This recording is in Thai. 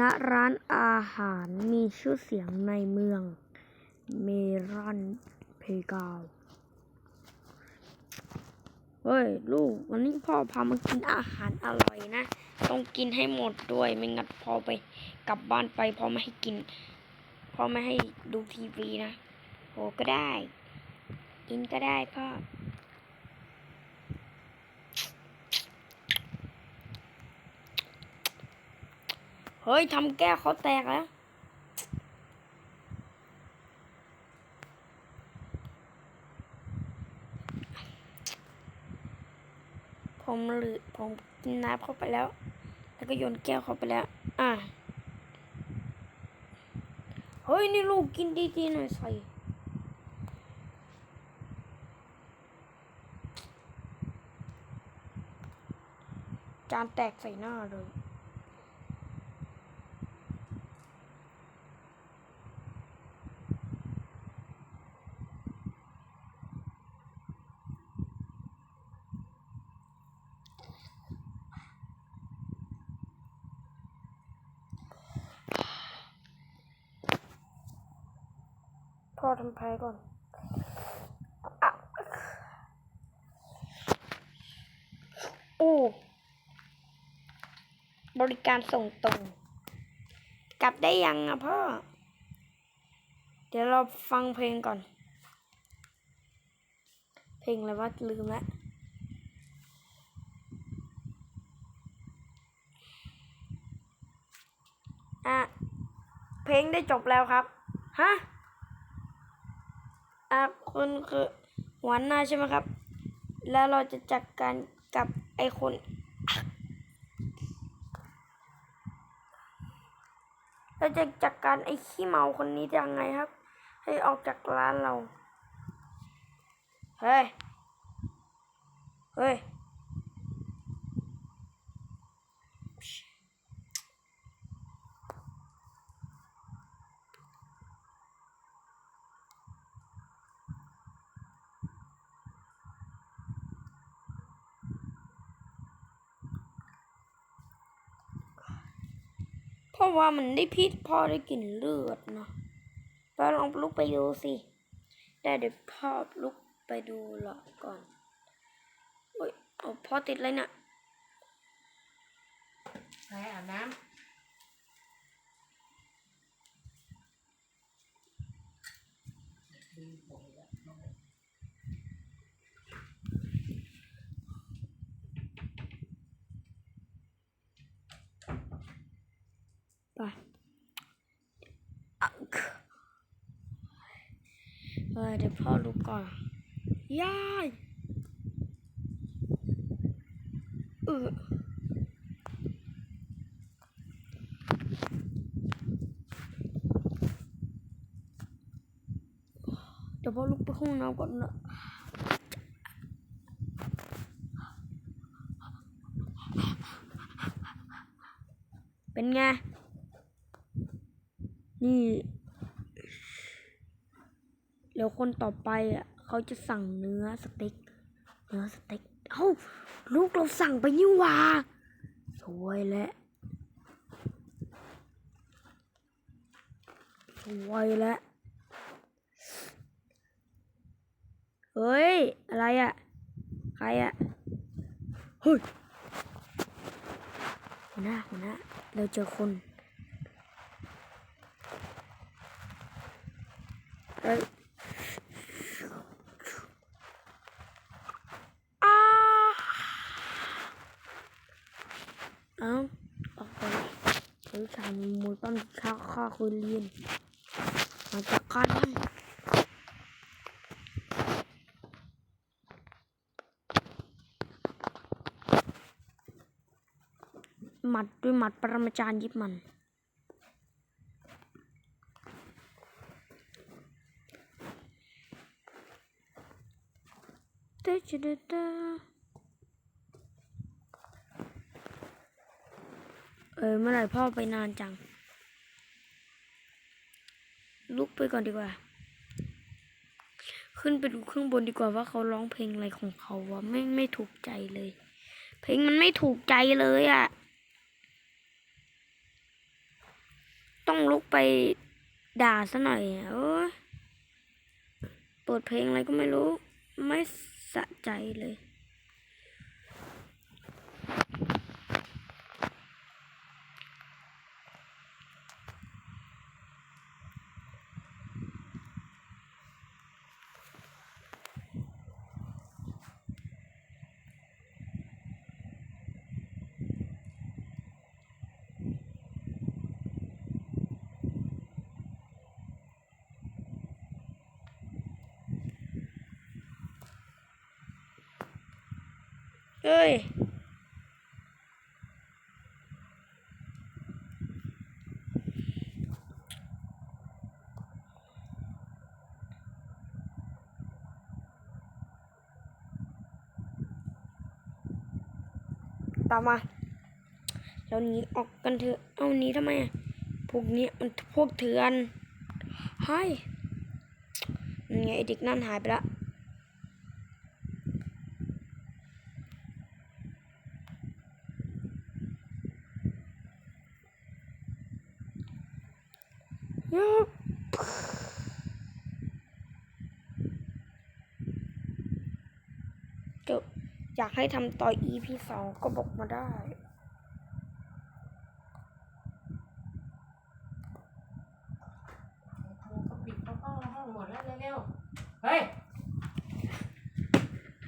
ณร้านอาหารมีชื่อเสียงในเมือง เมรอนเพกาวเฮ้ย ลูก วันนี้พ่อพามากินอาหารอร่อยนะ ต้องกินให้หมดด้วยไม่งั้นพ่อไป กลับบ้านไปพ่อไม่ให้กินพ่อไม่ให้ดูทีวีนะโอ้ก็ได้ กินก็ได้พ่อ เฮ้ยทำแก้วเขาแตกแล้วผมหรือผมกินน้ำเข้าไปแล้ว แล้วก็โยนแก้วเข้าไปแล้ว อะ เฮ้ย นี่ลูกกินดีๆหน่อยใส่จานแตกใส่หน้าเลย พ่อทำแพ้ก่อนอะโอ้บริการส่งตรง กลับได้ยังอะพ่อ เดี๋ยวเราฟังเพลงก่อน เพลงอะไรวะลืมล้วอะ เพลงได้จบแล้วครับ ฮะ อะคุณคือหัวหน้าใช่ไหมครับ แล้วเราจะจัดการกับไอคนเราจะจัดการไอขี้เมาคนนี้ยังไงครับ ให้ออกจากร้านเรา เฮ้ย เฮ้ย ราะว่ามันได้พิษพ่อได้กลิ่นเลือดเนาะไปลองลุกไปดูสิได้เดี๋ยวพ่อลุกไปดูหรอก่อนโอ้ยเอาพ่อติดเลยเนี่ยครอาบน้ ไปอะ เออเดี๋ยวพ่อลุกก่อนยายเออเดี๋ยวพ่อลุกไปห้องน้ำก่อนนะเป็นไง นี่แล้วคนต่อไปอะเขาจะสั่งเนื้อสเต็ก เนื้อสเต็ก เอ้า ลูกเราสั่งไปนี่ว่าสวยแล้วสวยแล้วเฮ้ย อะไรอะ ใครอะ เฮ้ยหัวหน้าหัวหน้าเราเจอคน อ้ยอ้าเอ้าออกไปบริษัทมวยปั้มค่าค่าคุยเรียนมาจากการมันหมัดด้วยหมัดปรมาจารย์ยิบมัน เตจิเดตาเออเมื่อไหร่พ่อไปนานจัง ลุกไปก่อนดีกว่า ขึ้นไปดูข้างบนดีกว่าว่าเขาร้องเพลงอะไรของเขาวะไม่ไม่ถูกใจเลย เพลงมันไม่ถูกใจเลยอะ่ะลุกไปด่าซะหน่อยอะโอ้ยเปิดเพลงอะไรก็ไม่รู้ ไม่ สะใจเลย เอ้ยตามมาเราหนีออกกันเถอะ เอานีทำไม พวกเนี้ยมันพวกเถื่อนเฮ้ไงไอเด็กนั่นหายไปละ จะอยากให้ทำต่อ EP สองก็บอกมาได้ก็ปิดเข้าห้องห้องหมดแล้วเร็วๆเฮ้ย